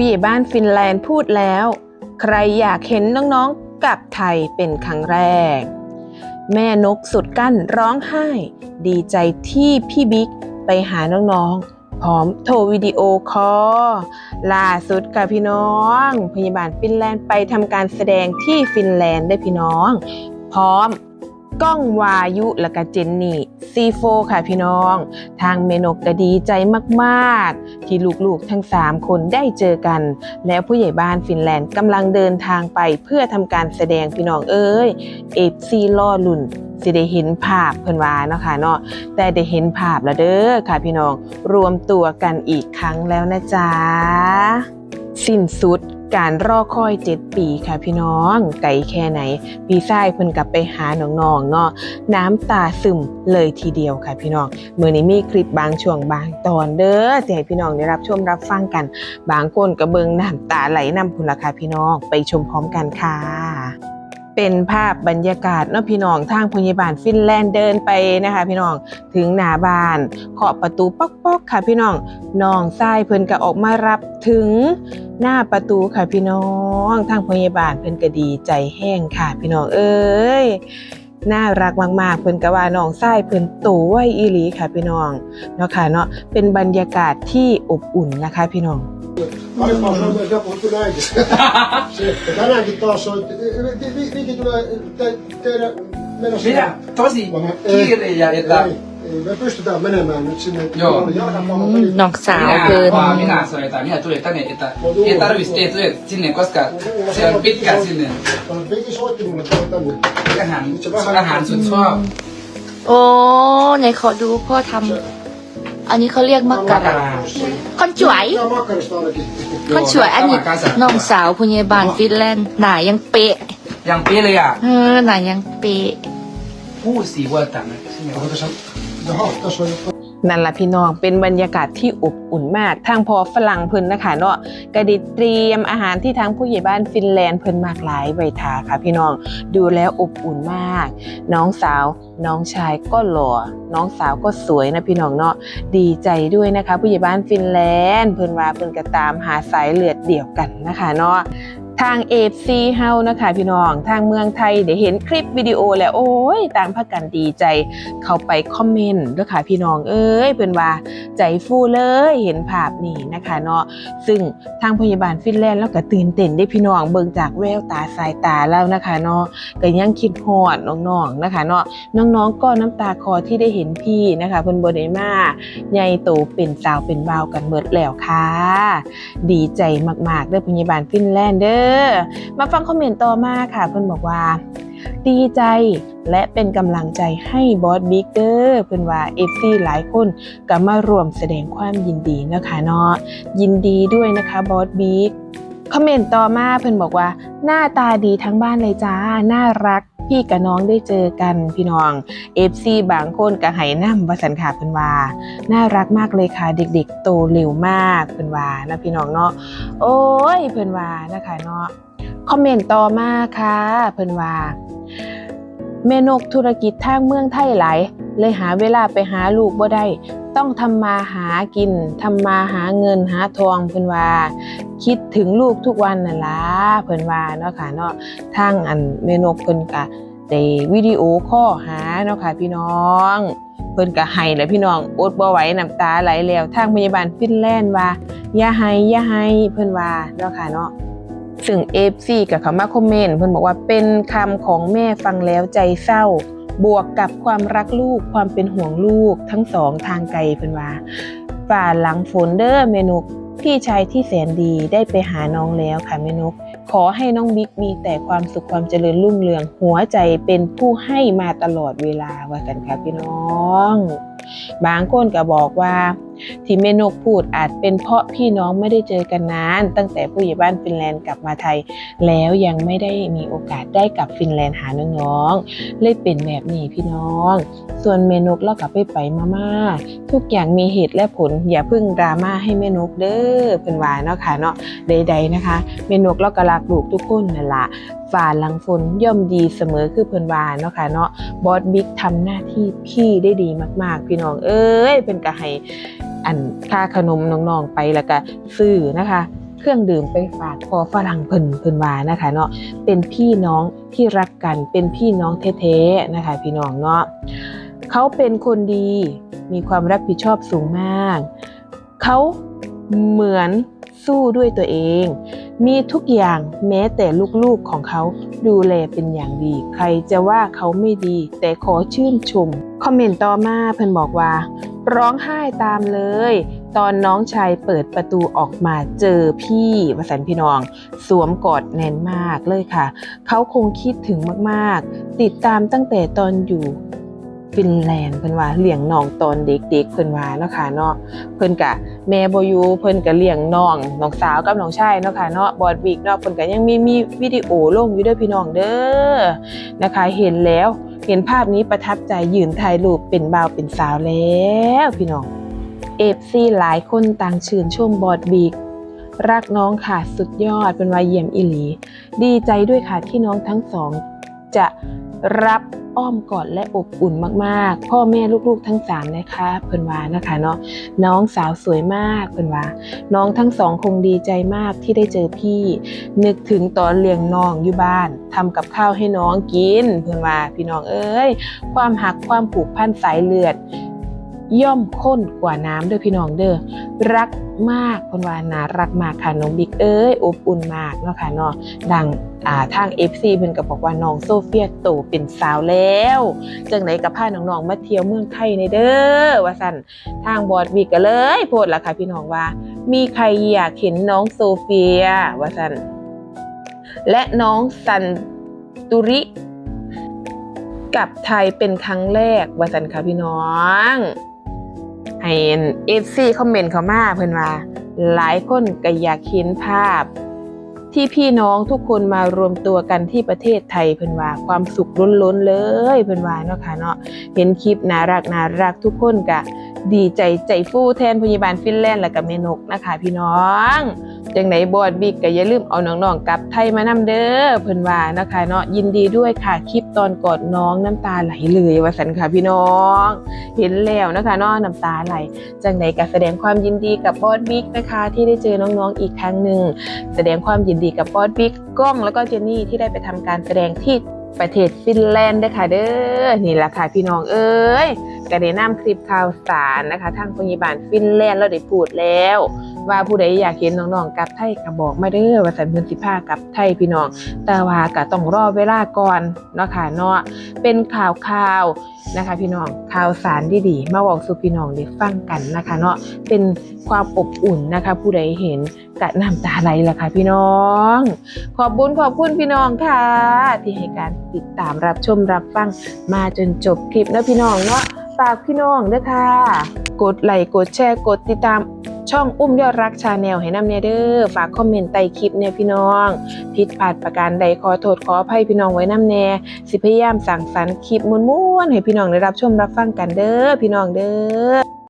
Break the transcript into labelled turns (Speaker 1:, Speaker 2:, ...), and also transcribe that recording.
Speaker 1: ผู้ใหญ่บ้านฟินแลนด์พูดแล้ว ใครอยากเห็นน้องๆกลับไทยเป็นครั้งแรก แม่นกสุดกั้นร้องไห้ ดีใจที่พี่บิ๊กไปหาน้องๆ พร้อมโทรวิดีโอคอลล่าสุดค่ะพี่น้อง พยาบาลฟินแลนด์ไปทำการแสดงที่ฟินแลนด์ได้พี่น้อง พร้อม ก้องวายุและก็เจนนี่ซีโฟค่ะพี่น้อง ทางเมนกก็ดีใจมาก ๆ ที่ลูก ๆ ทั้ง 3 คนได้เจอกัน แล้วผู้ใหญ่บ้านฟินแลนด์กำลังเดินทางไปเพื่อทำการแสดงพี่น้องเอ้ยเอฟซีล่อลุ่นสิได้เห็นภาพเพิ่นว่าเนาะค่ะเนาะแต่ได้เห็นภาพแล้วเด้อค่ะพี่น้องรวมตัวกันอีกครั้งแล้วนะจ๊ะสิ้นสุด การรอคอยเจ็ดปีค่ะพี่น้อง ไก่แค่ไหน พี่ชายเพิ่นกลับไปหาน้องๆเนาะน้ำตาซึมเลยทีเดียวค่ะพี่น้องเมื่อนี้มีคลิปบางช่วงบางตอนเด้อที่ให้พี่น้องได้รับชมรับฟังกัน บางคนก็เบิงน้ำตาไหลนำพุ่นละค่ะพี่น้องไปชมพร้อมกันค่ะ เป็นภาพบรรยากาศเนาะพี่น้องทางพยาบาลฟินแลนด์เดินไปนะคะ พี่น้องถึงหน้าบ้านเคาะประตูป๊อกๆค่ะพี่น้องน้องทรายเพิ่นก็ออกมารับถึงหน้าประตูค่ะพี่น้องทางพยาบาลเพิ่นก็ดีใจแห้งค่ะ พี่น้องเอ้ย น่ารักมากๆ เพิ่นก็ว่าน้องทรายเพิ่นโตไวอีหลีค่ะพี่น้องเนาะค่ะเนาะเป็นบรรยากาศที่อบอุ่นนะคะพี่น้อง
Speaker 2: Aipa on myös joku tulee äiti. Se- Tänäänkin taas on, vi- vi- Viki tulee te, น้อ
Speaker 3: งสาวเกิ
Speaker 2: นมีนาสวย
Speaker 3: ตา
Speaker 2: มี
Speaker 4: นา
Speaker 3: ตุเรตันเนเอ
Speaker 4: ตาเอตาวิ
Speaker 3: ส
Speaker 4: เตตุเรจิน
Speaker 3: เนก็สกัดเชิญปิดกัดจินเน
Speaker 2: อาหาร
Speaker 3: อาหารสุดชอบ
Speaker 4: โอ้ไหนขอดูพ่อทำอันนี้เขาเรียกมักกะคนจวยคนจวยอันนี้น้องสาวคุณยบานฟินแลนด์หนายังเป๊ะ
Speaker 3: ยังเป๊ะ
Speaker 4: เลยอะเออหนายังเป๊ะ
Speaker 3: ผู้สี
Speaker 2: ว่าต่างใช่ไหม
Speaker 1: นั่นละพี่น้องเป็นบรรยากาศที่อบอุ่นมาก ทางพอฝรั่งเพิ่นนะคะเนาะก็ได้เตรียมอาหารที่ทางผู้ใหญ่บ้านฟินแลนด์เพิ่นมากหลายไว้ทาค่ะพี่น้องดูแล้วอบอุ่นมาก น้องสาวน้องชายก็หล่อ น้องสาวก็สวยนะพี่น้องเนาะดีใจด้วยนะคะ ผู้ใหญ่บ้านฟินแลนด์เพิ่นว่าเพิ่นก็ตามหาสายเลือดเดี่ยวกันนะคะเนาะ ทางเอฟซีเฮานะคะพี่น้อง ทางเมืองไทยเดี๋ยวเห็นคลิปวิดีโอแล้วโอ้ยต่างพากันดีใจ เข้าไปคอมเมนต์ด้วยค่ะพี่น้องเอ้ยเพิ่นว่าใจฟูเลยเห็นภาพนี้นะคะเนาะซึ่งทางพยาบาลฟินแลนด์แล้วก็ตื่นเต้นได้พี่น้องเบิ่งจากแววตาสายตาแล้วนะคะเนาะก็ยังคิดฮอดน้องๆนะคะเนาะน้องๆก็น้ำตาคอที่ได้เห็นพี่นะคะเพิ่นบ่ได้มาใหญ่โตเป็นสาวเป็นบ่าวกันเบิดแล้วค่ะ ดีใจมากๆเด้อพยาบาลฟินแลนด์เด้อมาฟังคอมเมนต์ต่อมาค่ะเพื่อนบอกว่า ดีใจและเป็นกำลังใจให้บอสบิ๊กเกอร์เพื่อนว่าเอฟซีหลายคนก็มารวมแสดงความยินดีนะคะเนาะยินดีด้วยนะคะบอสบิ๊กคอมเมนต์ต่อมาเพื่อนบอกว่า หน้าตาดีทั้งบ้านเลยจ้า น่ารัก พี่กับน้องได้เจอกันพี่น้องเอฟซีบางคนก็ให้นำวาสันขาเพิ่นว่า น่ารักมากเลยค่ะเด็กๆ โตเร็วมากเพิ่นว่านะพี่น้องเนาะโอ้ยเพิ่นว่านะคะเนาะคอมเมนต์ต่อมาค่ะเพิ่นว่าแม่นกธุรกิจทางเมืองไทยหลาย เลยหาเวลาไปหาลูกบ่ได้ ต้องทำมาหากินทำมาหาเงินหาทองเพิ่นว่า คิดถึงลูกทุกวันน่ะล่ะเพิ่นว่าเนาะค่ะเนาะทางอันแม่นกเพิ่นก็ได้วิดีโอคอหาเนาะค่ะพี่น้องเพิ่นก็ให้แหละพี่น้องอดบ่ไหวน้ำตาไหลแล้วทางพยาบาลฟินแลนด์ว่าอย่าให้อย่าให้เพิ่นว่าเนาะค่ะเนาะซึ่ง FC กับเขามาคอมเมนต์เพิ่นบอกว่าเป็นคำของแม่ฟังแล้วใจเศร้า บวกกับความรักลูกความเป็นห่วงลูกทั้งสองทางไกลเป็นว่าฝ่าหลังฝนเด้อเมนุกพี่ชายที่แสนดีได้ไปหาน้องแล้วค่ะเมนุกขอให้น้องบิ๊กมีแต่ความสุขความเจริญรุ่งเรือง หัวใจเป็นผู้ให้มาตลอดเวลาว่ากันค่ะพี่น้อง บางคนก็บอกว่า ที่เมนกพูดอาจเป็นเพราะพี่น้องไม่ได้เจอกันนาน ตั้งแต่ผู้ใหญ่บ้านฟินแลนด์กลับมาไทย แล้วยังไม่ได้มีโอกาสได้กลับฟินแลนด์หาน้องๆเลยเป็นแบบนี้พี่น้อง ส่วนเมนกเรากลับไปไปมามาทุกอย่างมีเหตุและผลอย่าเพึ่งดราม่าให้เมนกเด้อเป็นว่าเนาะค่ะเนาะใด ๆนะคะเมนกเราก็รักลูกทุกคนนั่นละฝ่าหลังฝนย่อมดีเสมอคือเพิ่นว่าเนาะค่ะเนาะบอสบิ๊กทำหน้าที่พี่ได้ดีมาก ๆ พี่น้องเอ้ยเป็นกระให้ อันค่าขนมน้องๆไปแล้วก็ซื้อนะคะ เครื่องดื่มไปฝากพอฝรั่งเพิ่นเพิ่นว่านะคะเนาะเป็นพี่น้องที่รักกันเป็นพี่น้องแท้ๆนะคะ พี่น้องเนาะเขาเป็นคนดีมีความรับผิดชอบสูงมาก เขาเหมือนสู้ด้วยตัวเอง มีทุกอย่างแม้แต่ลูกๆของเขาดูแลเป็นอย่างดี ใครจะว่าเขาไม่ดี แต่ขอชื่นชม คอมเมนต์ต่อมาเพิ่นบอกว่า ร้องไห้ตามเลย ตอนน้องชายเปิดประตูออกมาเจอพี่วสันพี่น้อง สวมกอดแน่นมากเลยค่ะ เขาคงคิดถึงมากๆ ติดตามตั้งแต่ตอนอยู่ฟินแลนด์เพิ่นว่าเลี้ยงน้องตอนเด็กๆเพิ่นว่าเนาะค่ะเนาะเพิ่นกะแม่บ่อยู่เพิ่นก็เลี้ยงน้องน้องสาวกับน้องชายเนาะค่ะเนาะบอดวิกเนาะเพิ่นก็ยังมีมีวิดีโอลงอยู่เด้อพี่น้องเด้อนะคะ เห็นแล้ว เห็นภาพนี้ประทับใจยืนถ่ายรูปเป็นบ่าวเป็นสาวแล้วพี่น้องเอฟซีหลายคนต่างชื่นชมบอดบีกรักน้องค่ะสุดยอดเป็นวายเยี่ยมอิหลี ดีใจด้วยค่ะที่น้องทั้งสอง จะรับ อ้อมกอดและอบอุ่นมากๆ พ่อแม่ลูกๆทั้งสามนะคะเพิ่นว่านะคะเนาะน้องสาวสวยมากเพิ่นว่า น้องทั้งสองคงดีใจมากที่ได้เจอพี่ นึกถึงตอนเลี้ยงน้องอยู่บ้านทำกับข้าวให้น้องกิน เพิ่นว่าพี่น้องเอ้ย ความหักความผูกพันสายเลือด ย่อมข้นกว่าน้ำเด้อพี่น้องเด้อรักมากคนว่านารักมากค่ะน้องบิ๊กเอ้ยอบอุ่นมากเนาะค่ะเนาะดังอ่าทาง FC เพิ่นก็บอกว่าน้องโซเฟียโตเป็นสาวแล้วจังไหนกับพาน้องๆมาเที่ยวเมืองไทยในเด้อว่าซั่นทางบอดบิ๊กก็เลยโพสต์ล่ะค่ะพี่น้องว่า มีใครอยากเห็นน้องโซเฟียว่าซั่นและน้องสันตุริกับไทยเป็นครั้งแรกว่าสันค่ะพี่น้อง ให้เอฟซีคอมเมนต์เข้ามาเพื่อนว่า หลายคนก็อยากเห็นภาพ ที่พี่น้องทุกคนมารวมตัวกันที่ประเทศไทยเพื่อนว่าความสุขล้นๆเลยเพื่อนว่าเนาะค่ะเนาะเห็นคลิปน่ารักน่ารักทุกคนก็ดีใจใจฟูแทนพยาบาลฟินแลนด์และกับเมนกนะคะ พี่น้อง จังไหนบอดบิ๊กก็อย่าลืมเอาน้องๆกลับไทยมานำเด้อเพิ่นว่านะคะเนาะยินดีด้วยค่ะคลิปตอนกอดน้องน้ำตาไหลเลยว่าสันค่ะพี่น้อง เห็นแล้วนะคะเนาะน้ำตาไหลจังไหนก็แสดงความยินดีกับบอสบิ๊กนะคะที่ได้เจอน้องๆอีกครั้งหนึ่งแสดงความยินดีกับบอสบิ๊กก้องแล้วก็เจนนี่ที่ได้ไปทำการแสดงที่ประเทศฟินแลนด์ด้ค่ะเด้อนี่แหละค่ะพี่น้องเอ้ยก็ได้นำคลิปข่าวสารนะคะ ทางพยาบาลฟินแลนด์เราได้พูดแล้ว ว่าผู้ใดอยากเห็นน้องๆกลับไทยก็บอกมาเด้อว่าสันเพิ่นสิพากลับไทยพี่น้อง แต่ว่าก็ต้องรอเวลาก่อนเนาะค่ะเนาะเป็นข่าวข่าวนะคะ พี่น้องข่าวสารดีๆมาบอกสู่พี่น้องได้ฟังกันนะคะ เนาะเป็นความอบอุ่นนะคะ ผู้ใดเห็นกะน้ำตาไหลล่ะค่ะ พี่น้อง ขอบคุญขอบคุณพี่น้องค่ะ ที่ให้การติดตามรับชมรับฟังมาจนจบคลิปนะพี่น้องเนาะฝากพี่น้องด้วยค่ะ กดไลค์กดแชร์กดติดตาม ช่องอุ้มยอดรักชาแนลให้นำเนี่ยเด้อฝากคอมเมนต์ใต้คลิปเนี่ยพี่น้องผิดพลาดประการใดขอโทษขออภัยพี่น้องไว้นำแน่สิพยายามสั่งสรรค์คลิปม้วนๆให้พี่น้องได้รับชมรับฟังกันเด้อพี่น้องเด้อ